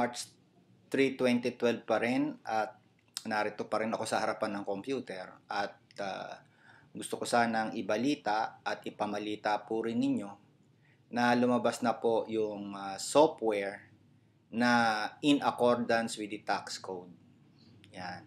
March 3, 2012 pa rin at narito pa rin ako sa harapan ng computer at uh, gusto ko sanang ibalita at ipamalita po rin ninyo na lumabas na po yung uh, software na in accordance with the tax code. Yan.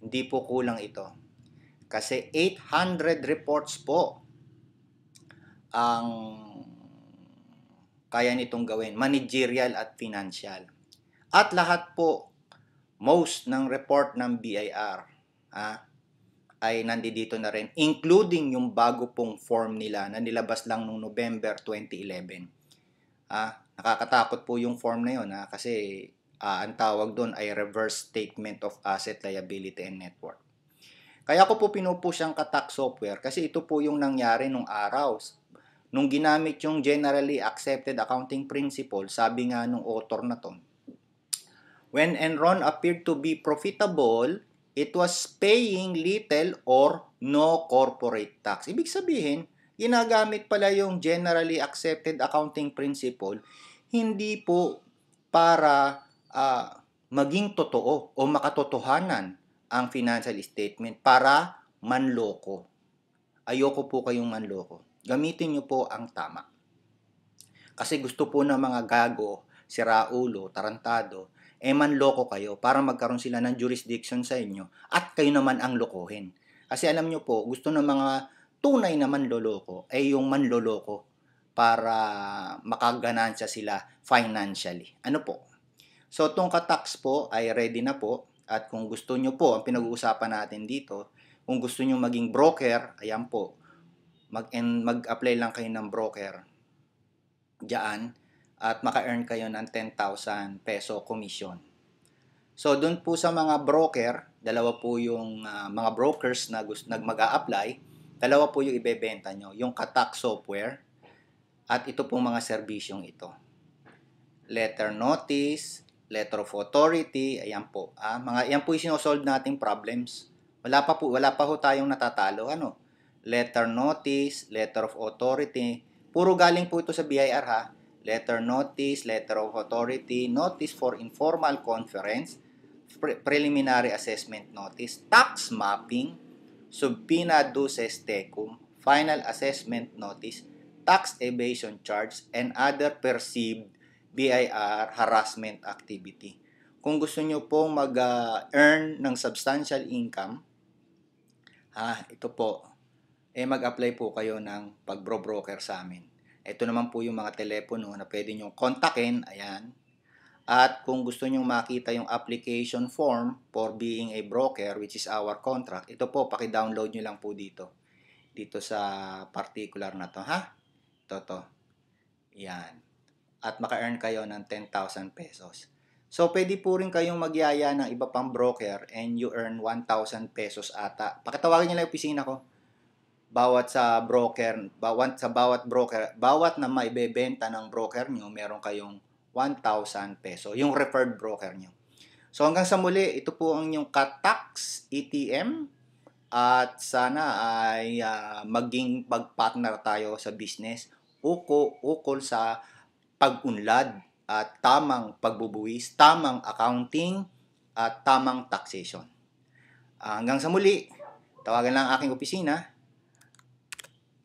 Hindi po kulang ito. Kasi 800 reports po ang kaya nitong gawin, managerial at financial. At lahat po, most ng report ng BIR ha, ay nandito na rin, including yung bago pong form nila na nilabas lang noong November 2011. Ha, nakakatakot po yung form na yun ha, kasi uh, ang tawag doon ay reverse statement of asset liability and net worth. Kaya ko po pinupush ang katak software kasi ito po yung nangyari nung araw. Nung ginamit yung generally accepted accounting principle, sabi nga nung author na to, When Enron appeared to be profitable, it was paying little or no corporate tax. Ibig sabihin, ginagamit pala yung generally accepted accounting principle hindi po para uh, maging totoo o makatotohanan ang financial statement para manloko. Ayoko po kayong manloko. Gamitin niyo po ang tama. Kasi gusto po ng mga gago, siraulo, tarantado, eh manloko kayo para magkaroon sila ng jurisdiction sa inyo at kayo naman ang lokohin. Kasi alam nyo po, gusto ng mga tunay na manloloko ay yung manloloko para makaganansya sila financially. Ano po? So, itong tax po ay ready na po at kung gusto nyo po, ang pinag-uusapan natin dito, kung gusto nyo maging broker, ayan po, mag mag-apply lang kayo ng broker diyan at maka-earn kayo ng 10,000 peso commission. So, doon po sa mga broker, dalawa po yung uh, mga brokers na gusto, nagmag apply dalawa po yung ibebenta nyo, yung Katak software at ito pong mga serbisyong ito. Letter notice, letter of authority, ayan po. Ah, mga, yan po yung sinosolve nating problems. Wala pa po, wala pa ho tayong natatalo. Ano? Letter notice, letter of authority. Puro galing po ito sa BIR ha letter notice, letter of authority, notice for informal conference, pre- preliminary assessment notice, tax mapping, subpoena duces tecum, final assessment notice, tax evasion charge, and other perceived BIR harassment activity. Kung gusto nyo pong mag-earn ng substantial income, ha, ito po, eh mag-apply po kayo ng pag-broker sa amin. Ito naman po yung mga telepono na pwede nyo kontakin. Ayan. At kung gusto nyo makita yung application form for being a broker, which is our contract, ito po, paki-download nyo lang po dito. Dito sa particular na to, ha? Ito to. Yan. At maka-earn kayo ng 10,000 pesos. So, pwede po rin kayong magyaya ng iba pang broker and you earn 1,000 pesos ata. Pakitawagin nyo lang yung opisina ko bawat sa broker, bawat sa bawat broker, bawat na maibebenta ng broker nyo, meron kayong 1,000 peso, yung referred broker nyo. So hanggang sa muli, ito po ang inyong Katax ETM at sana ay uh, maging pag-partner tayo sa business uko ukol sa pag-unlad at tamang pagbubuwis, tamang accounting at tamang taxation. Uh, hanggang sa muli, tawagan lang aking opisina